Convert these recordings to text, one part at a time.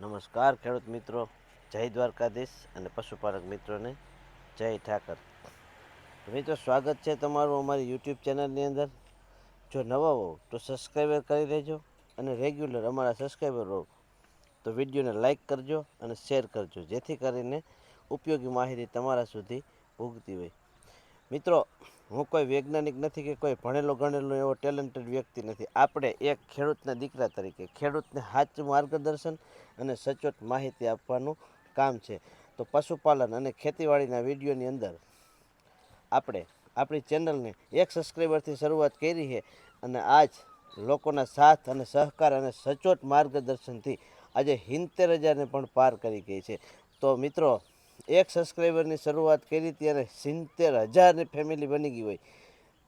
નમસ્કાર, ખેડૂત મિત્રો. જય દ્વારકાધીશ અને પશુપાલક મિત્રોને જય ઠાકર. મિત્રો, સ્વાગત છે તમારું અમારી યુટ્યુબ ચેનલની અંદર. જો નવા હો તો સબસ્ક્રાઈબર કરી દેજો અને રેગ્યુલર અમારા સબસ્ક્રાઈબર હો તો વિડીયોને લાઈક કરજો અને શેર કરજો, જેથી કરીને ઉપયોગી માહિતી તમારા સુધી પૂગતી હોય. મિત્રો હું કોઈ વૈજ્ઞાનિક નથી કે કોઈ ભણેલો, ગણેલો એવો ટેલેન્ટેડ વ્યક્તિ નથી. આપણે એક ખેડૂતના દીકરા તરીકે, ખેડૂતને સાચું માર્ગદર્શન અને સચોટ માહિતી આપવાનું કામ છે. તો પશુપાલન અને ખેતીવાડીના વિડીયોની અંદર આપણે આપણી ચેનલને એક સબસ્ક્રાઈબરથી શરૂઆત કરી છે અને આજ લોકોના સાથ અને સહકાર અને સચોટ માર્ગદર્શનથી આજે હિંતેર હજારને પણ પાર કરી ગઈ છે. તો મિત્રો એક સબસ્ક્રાઈબરની શરૂઆત કરી ત્યારે સિત્તેર હજારની ફેમિલી બની ગઈ હોય.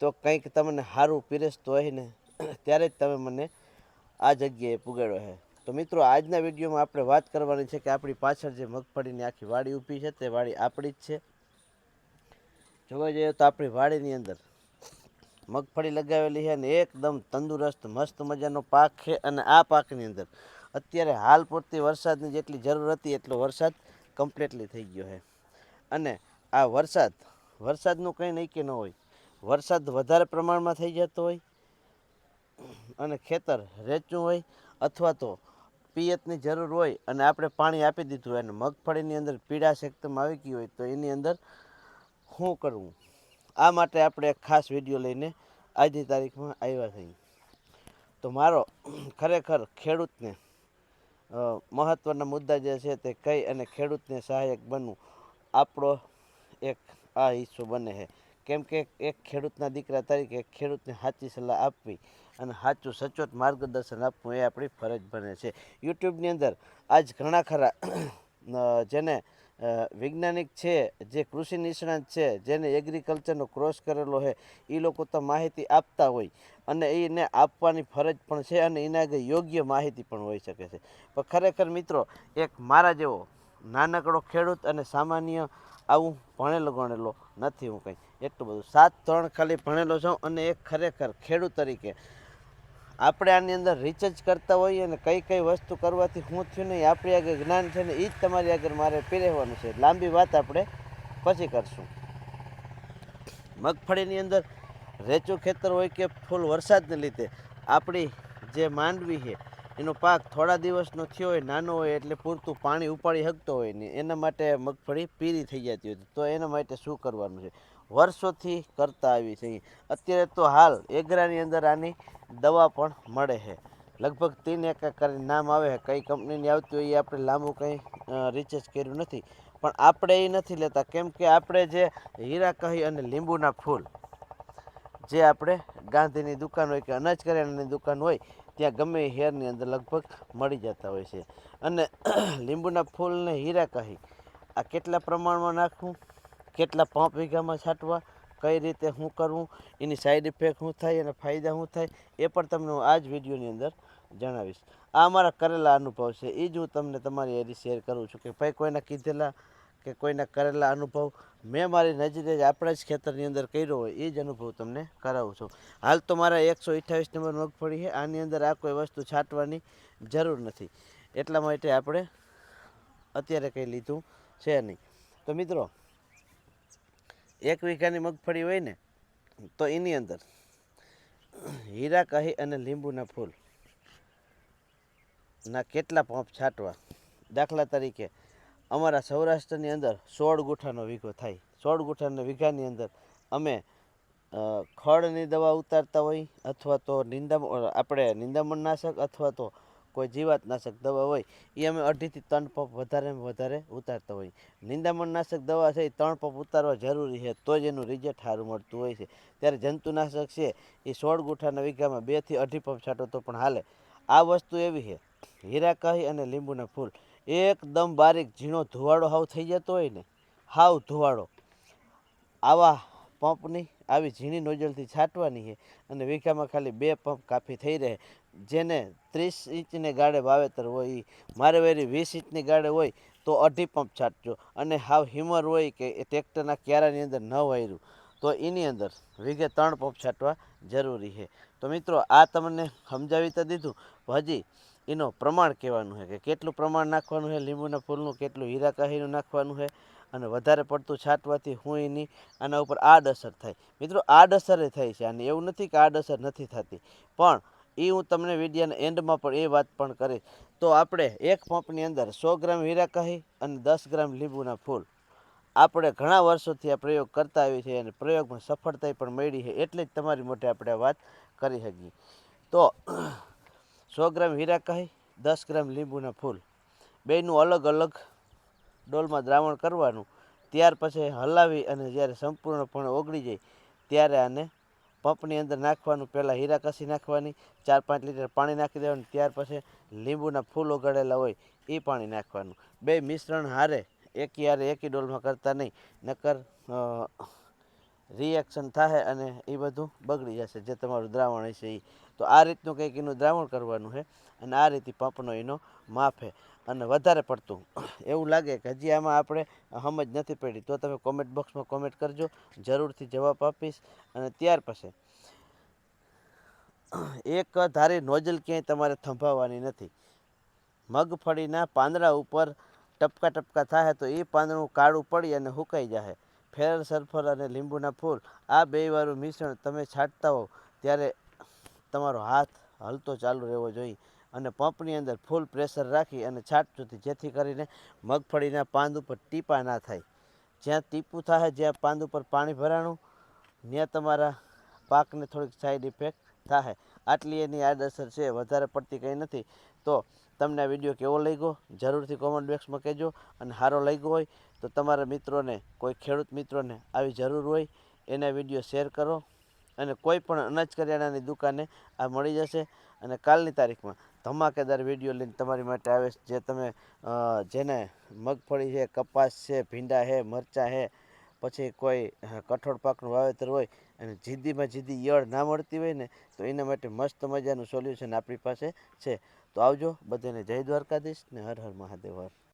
તો કંઈક તમને સારું પીરસતું હોય ને, ત્યારે જ તમે મને આ જગ્યાએ પુગાડ્યો છે તો મિત્રો, આજના વિડીયોમાં આપણે વાત કરવાની છે કે આપણી પાછળ જે મગફળીની આખી વાડી ઊભી છે, તે વાડી આપણી જ છે. જોવા જઈએ તો આપણી વાડીની અંદર મગફળી લગાવેલી છે અને એકદમ તંદુરસ્ત, મસ્ત મજાનો પાક છે અને આ પાકની અંદર અત્યારે હાલ પૂરતી વરસાદની જેટલી જરૂર હતી એટલો વરસાદ કમ્પ્લીટલી થઈ ગયો છે. અને આ વરસાદ, વરસાદનું કંઈ નહીં કે ન હોય. વરસાદ વધારે પ્રમાણમાં થઈ જતો હોય અને ખેતર રેચું હોય અથવા તો પિયતની જરૂર હોય અને આપણે પાણી આપી દીધું હોય અને મગફળીની અંદર પીડા એકદમ આવી ગઈ હોય તો એની અંદર શું કરવું આ માટે આપણે એક ખાસ વીડિયો લઈને આજની તારીખમાં આવ્યા છીએ. તો મારો ખરેખર ખેડૂતને મહત્ત્વના મુદ્દા જે છે તે કઈ અને ખેડૂતને સહાયક બનવું, આપણો એક આ હિસ્સો બને છે. કેમ કે એક ખેડૂતના દીકરા તરીકે ખેડૂતને સાચી સલાહ આપવી અને સાચું સચોટ માર્ગદર્શન આપવું એ આપણી ફરજ બને છે. યુટ્યુબની અંદર આજ ઘણા ખરા જેને વૈજ્ઞાનિક છે, જે કૃષિ નિષ્ણાત છે, જેને એગ્રીકલ્ચરનો ક્રોસ કરેલો છે એ લોકો તો માહિતી આપતા હોય અને એને આપવાની ફરજ પણ છે અને એના આગળ યોગ્ય માહિતી પણ હોઈ શકે છે. પણ ખરેખર મિત્રો, એક મારા જેવો નાનકડો ખેડૂત અને સામાન્ય આવું ભણેલો ગણેલો નથી હું કંઈ. એટલું બધું સાત ત્રણ ખાલી ભણેલો છું અને એક ખરેખર ખેડૂત તરીકે આપણે આની અંદર રિસર્ચ કરતા હોઈએ અને કઈ કઈ વસ્તુ કરવાથી શું થયું નહીં, આપણી આગળ જ્ઞાન છે ને એ જ તમારી આગળ મારે પહેરવાનું છે. લાંબી વાત આપણે પછી કરશું. મગફળીની અંદર રેચું ખેતર હોય કે ફૂલ વરસાદને લીધે, આપણી જે માંડવી છે, એનો પાક થોડા દિવસનો થયો હોય, નાનો હોય, એટલે પૂરતું પાણી ઉપાડી શકતો હોય ને, એના માટે મગફળી પીરી થઈ જતી હોય તો એના માટે શું કરવાનું છે? વર્ષોથી કરતા આવી છે. અત્યારે તો હાલ એગરાની અંદર આની દવા પણ મળે છે. લગભગ તીન એકા કરીને નામ આવે છે. કઈ કંપનીની આવતી હોય એ આપણે લાંબુ કંઈ રિસર્ચ કર્યું નથી. પણ આપણે એ નથી લેતા. કેમ કે આપણે જે હીરા કહી અને લીંબુના ફૂલ, જે આપણે ગાંધીની દુકાન હોય કે અનાજ કરિયાણાની દુકાન હોય, ત્યાં ગમે હેરની અંદર લગભગ મળી જતા હોય છે. અને લીંબુના ફૂલને હીરા કહી, આ કેટલા પ્રમાણમાં નાખવું? કેટલા પાંચ વીઘામાં છાંટવા, કઈ રીતે શું કરવું, એની સાઈડ ઇફેક્ટ શું થાય અને ફાયદા શું થાય, એ પણ તમને હું આ જ વિડીયોની અંદર જણાવીશ. આ મારા કરેલા અનુભવ છે. એ જ હું તમને તમારી એરી શેર કરું છું કે ભાઈ કોઈના કીધેલા કે કોઈના કરેલા અનુભવ મેં મારી નજરે જ આપણા જ ખેતરની અંદર કર્યો હોય એ જ અનુભવ તમને કરાવું છું. હાલ તો મારા એકસો અઠ્યાવીસ નંબર મગફળી છે. આની અંદર આ કોઈ વસ્તુ છાંટવાની જરૂર નથી. એટલા માટે આપણે અત્યારે કંઈ લીધું છે નહીં. તો મિત્રો એક વીઘાની મગફળી હોય ને, તો એની અંદર હીરા, કહી અને લીંબુના ફૂલ ના કેટલા પંપ છાંટવા? દાખલા તરીકે અમારા સૌરાષ્ટ્રની અંદર સોળ ગુઠાનો વીઘો થાય. સોળ ગુઠાના વીઘાની અંદર અમે ખડની દવા ઉતારતા હોય, અથવા તો નિંદામણ આપણે નિંદામણનાશક અથવા તો કોઈ જીવાતનાશક દવા હોય એ અમે અઢીથી ત્રણ પંપ વધારે વધારે ઉતારતા હોય નિંદામણનાશક દવા છે એ ત્રણ પંપ ઉતારવા જરૂરી છે, તો જ એનું રિઝલ્ટ સારું મળતું હોય છે. ત્યારે જંતુનાશક છે એ સોળ ગુઠાના વીઘામાં બેથી અઢી પંપ છાંટો તો પણ હાલે. આ વસ્તુ એવી છે, હીરા, કહી અને લીંબુના ફૂલ. એકદમ બારીક ઝીણો ધુવાડો હાવ થઈ જતો હોય ને, હાવ ધુવાડો. આવા પંપની, આવી ઝીણી નોઝલથી છાંટવાની છે અને વીઘામાં ખાલી બે પંપ કાફી થઈ રહે. જેને ત્રીસ ઇંચને ગાડે વાવેતર હોય એ મારે વેરી વીસ ઇંચની ગાડે હોય, તો અઢી પંપ છાંટજો. અને હાવ હિમર હોય કે એ ટ્રેક્ટરના ક્યારાની અંદર ન વાયરું, તો એની અંદર વીઘે ત્રણ પંપ છાંટવા જરૂરી છે. તો મિત્રો, આ તમને સમજાવી તો દીધું હજી એનો પ્રમાણ કહેવાનું છે કે કેટલું પ્રમાણ નાખવાનું છે, લીંબુના ફૂલનું કેટલું હીરાકાહીનું નાખવાનું છે, અને વધારે પડતું છાંટવાથી હું એની આના ઉપર આડઅસર થાય. મિત્રો, આડઅસરે થાય છે, અને એવું નથી કે આડઅસર નથી થતી, પણ એ હું તમને વિડીયાના એન્ડમાં પણ એ વાત પણ કરીશ. તો આપણે એક પંપની અંદર સો ગ્રામ હીરાકાહી અને દસ ગ્રામ લીંબુના ફૂલ. આપણે ઘણા વર્ષોથી આ પ્રયોગ કરતા આવી છે અને પ્રયોગમાં સફળતા પણ મળી છે. એટલે જ તમારી મોટે આપણે વાત કરી શકીએ. તો સો ગ્રામ હીરાકાહી દસ ગ્રામ લીંબુના ફૂલ. બેયનું અલગ અલગ ડોલમાં દ્રાવણ કરવાનું. ત્યાર પછી હલાવી અને જ્યારે સંપૂર્ણપણે ઓગળી જાય, ત્યારે આને પંપની અંદર નાખવાનું, પહેલાં હીરા કસી નાખવાની, ચાર પાંચ લીટર પાણી નાખી દેવાનું, ત્યાર પછી લીંબુના ફૂલ ઓગાળેલા હોય એ પાણી નાખવાનું. બે મિશ્રણ હારે, એકી હારે એકી ડોલમાં કરતા નહીં, નકર રિએક્શન થાય અને એ બધું બગડી જશે, જે તમારું દ્રાવણ હશે એ તો આ રીતનું કંઈક એનું દ્રાવણ કરવાનું છે અને આ રીતે પંપનો એનો માફે અને વધારે પડતું, એવું લાગે કે હજી આમાં આપણે સમજ નથી પડી. તો તમે કોમેન્ટ બોક્સમાં કોમેન્ટ કરજો, જરૂરથી જવાબ આપીશ. અને ત્યાર પછી, એક ધારી નોઝલ ક્યાંય તમારે થંભાવવાની નથી. મગફળીના પાંદડા ઉપર ટપકા ટપકા થાય તો એ પાંદડું કાળું પડી અને સુકાઈ જાય ફેરર સલ્ફર અને લીંબુના ફૂલ, આ બે વાળું મિશ્રણ તમે છાંટતા હોવ ત્યારે તમારો હાથ હલતો ચાલુ રહેવો જોઈએ અને પંપની અંદર ફૂલ પ્રેશર રાખી અને છાંટતું જેથી કરીને મગફળીના પાંદ ઉપર ટીપા ના થાય. જ્યાં ટીપું થાય જ્યાં પાંદ ઉપર પાણી ભરાણું, ત્યાં તમારા પાકને થોડીક સાઈડ ઇફેક્ટ થાય. આટલી એની આડઅસર છે, વધારે પડતી કંઈ નથી. તો તમને આ વીડિયો કેવો લાગ્યો? જરૂરથી કોમેન્ટ બોક્સમાં કહેજો અને સારો લાગ્યો હોય તો તમારા મિત્રોને, કોઈ ખેડૂત મિત્રોને આવી જરૂર હોય, એના વીડિયો શેર કરો અને કોઈ પણ અનાજ કરિયાણાની દુકાને આ મળી જશે અને કાલની તારીખમાં ધમાકેદાર વીડિયો લઈને તમારી માટે આવે જે તમે જેને મગફળી છે, કપાસ છે, ભીંડા છે, મરચાં છે, પછી કોઈ કઠોળ પાકનું વાવેતર હોય અને જીદીમાં જીદી ઈયળ ના મળતી હોય ને, તો એના માટે મસ્ત મજાનું સોલ્યુશન આપણી પાસે છે. તો આવજો, બધાને જય દ્વારકાધીશ ને હર હર મહાદેવ, હર.